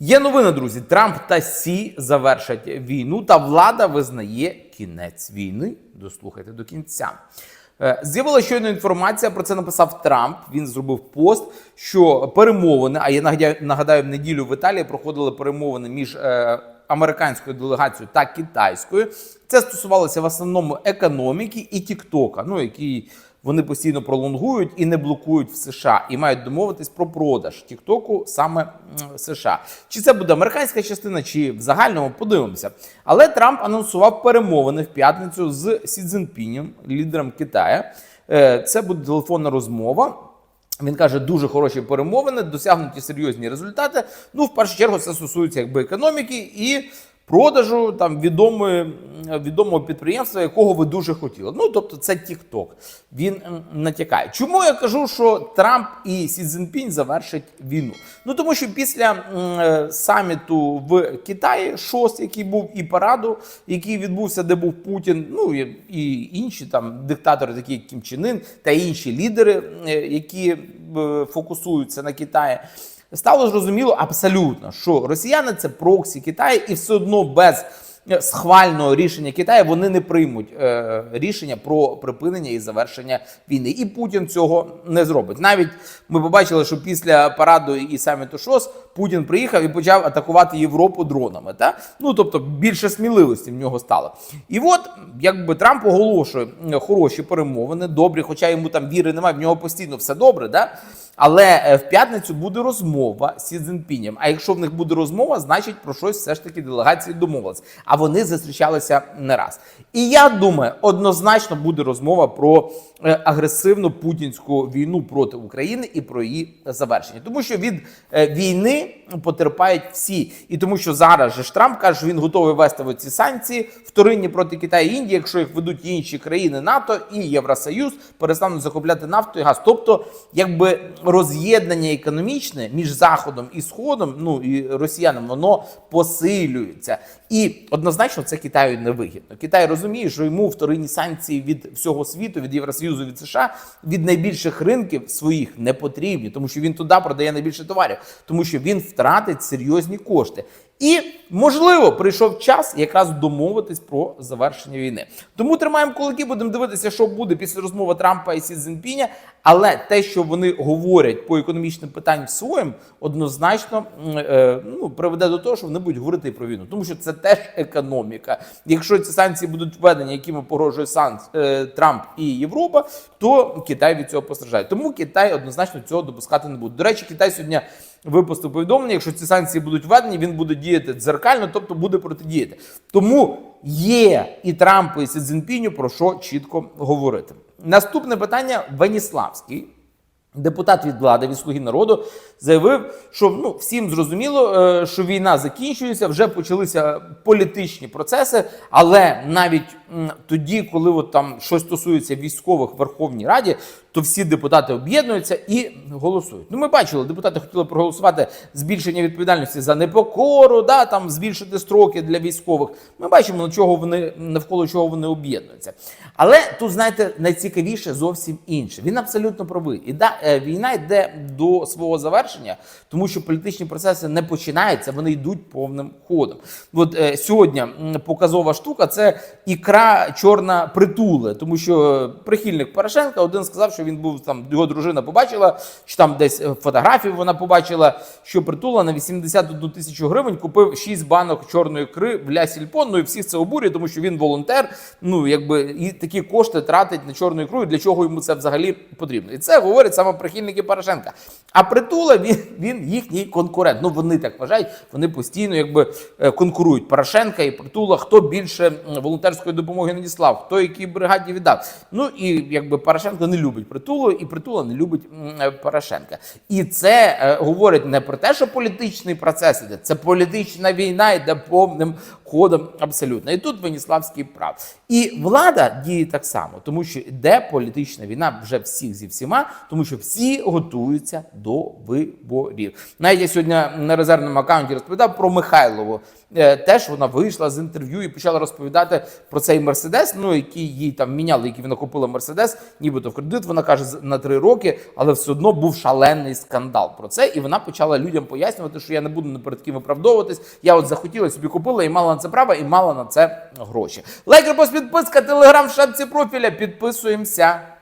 Є новина, друзі. Трамп та Сі завершать війну, та влада визнає кінець війни. Дослухайте до кінця. Е, З'явилася щойно інформація. Про це написав Трамп. Він зробив пост, що перемовини. А я нагадаю, нагадаю, в неділю в Італії проходили перемовини між е, американською делегацією та китайською. Це стосувалося в основному економіки і Тіктока, ну який вони постійно пролонгують і не блокують в США, і мають домовитись про продаж Тіктоку саме США. Чи це буде американська частина, чи в загальному подивимося. Але Трамп анонсував перемовини в п'ятницю з Сі Цзіньпінем, лідером Китаю. Е, Це буде телефонна розмова. Він каже, дуже хороші перемовини, досягнуті серйозні результати. Ну, в першу чергу, це стосується якби економіки і продажу там відомої, відомого підприємства, якого ви дуже хотіли. Ну, тобто, це TikTok. Він натякає. Чому я кажу, що Трамп і Сі Цзіньпінь завершать війну? Ну тому що після е, саміту в Китаї, ШОС, який був, і параду, який відбувся, де був Путін, ну і, і інші там диктатори, такі як Кім Чен Ін, та інші лідери, е, які е, фокусуються на Китаї. Стало зрозуміло абсолютно, що росіяни це проксі Китаю, і все одно без е, схвального рішення Китаю вони не приймуть е, рішення про припинення і завершення війни. І Путін цього не зробить. Навіть ми побачили, що після параду і саміту ШОС Путін приїхав і почав атакувати Європу дронами. Та? Ну тобто більше сміливості в нього стало. І от якби Трамп оголошує хороші перемовини, добрі, хоча йому там віри немає, в нього постійно все добре. Да? Але е, в п'ятницю буде розмова з Сі. А якщо в них буде розмова, значить про щось все ж таки делегації домовились. А вони зустрічалися не раз. І я думаю, однозначно буде розмова про е, агресивну путінську війну проти України і про її завершення, тому що від е, війни потерпають всі, і тому що зараз же Трамп каже, що він готовий вести ці санкції вторинні проти Китаю і Індії, якщо їх ведуть інші країни НАТО і Євросоюз, перестануть закупляти нафту і газ. Тобто, якби роз'єднання економічне між Заходом і Сходом, ну і росіянам, воно посилюється. І однозначно це Китаю не вигідно. Китай розуміє, що йому вторинні санкції від всього світу, від Євросоюзу, від США, від найбільших ринків своїх не потрібні, тому що він туди продає найбільше товарів, тому що він втратить серйозні кошти. І можливо прийшов час якраз домовитись про завершення війни. Тому тримаємо кулаки, будемо дивитися, що буде після розмови Трампа і Сі Цзіньпіня. Але те, що вони говорять по економічним питанням своїм, однозначно е, ну, приведе до того, що вони будуть говорити про війну, тому що це теж економіка. Якщо ці санкції будуть введені, якими погрожує санк е, Трамп і Європа, то Китай від цього постраждає. Тому Китай однозначно цього допускати не буде. До речі, Китай сьогодні випустив повідомлення. Якщо ці санкції будуть введені, він буде діяти дзеркально, тобто буде протидіяти. Тому є і Трампу, і Сі Цзіньпіню про що чітко говорити. Наступне питання Веніславський. Депутат від влади від слуги народу заявив, що ну всім зрозуміло, е, що війна закінчується, вже почалися політичні процеси. Але навіть тоді, коли от там щось стосується військових в Верховній Раді, то всі депутати об'єднуються і голосують. Ну, ми бачили, депутати хотіли проголосувати збільшення відповідальності за непокору, да там збільшити строки для військових. Ми бачимо, на чого вони навколо чого вони об'єднуються. Але тут, знаєте, найцікавіше зовсім інше. Він абсолютно правий. І да, е, війна йде до свого завершення, тому що політичні процеси не починаються, вони йдуть повним ходом. От е, сьогодні показова штука це ікра чорна притули, тому що прихильник Порошенка один сказав, що він був там, його дружина побачила, що там десь е, фотографію вона побачила, що притула на 81 тисячу гривень купив 6 банок чорної ікри в Ля. Ну і всіх це обурює, тому що він волонтер. Ну якби і такі кошти тратить на чорну ікру. і Для чого йому це взагалі потрібно? І це говорять саме прихильники Порошенка. А притула він, він їхній конкурент. Ну вони так вважають. Вони постійно якби е, конкурують Порошенка і притула. Хто більше волонтерської допомоги надіслав, хто якій бригаді віддав. Ну і якби Порошенко не любить притулу, і притула не любить е, Порошенка. І це е, говорить не про те, що політичний процес іде, це політична війна йде повним ходом абсолютно. І тут Веніславський прав. І влада діє так само, тому що йде політична війна вже всіх зі всіма, тому що всі готуються до виборів. Навіть я сьогодні на резервному аккаунті розповідав про Михайлову. Е, Теж вона вийшла з інтерв'ю і почала розповідати про цей мерседес, ну який їй там міняли, який вона купила мерседес, нібито в кредит. Вона каже на три роки, але все одно був шалений скандал про це. І вона почала людям пояснювати, що я не буду перед ким виправдовуватись. Я от захотіла собі купила і мала на це право, і мала на це гроші. Лайк, репост, підписка, телеграм в шапці профіля. Підписуємося.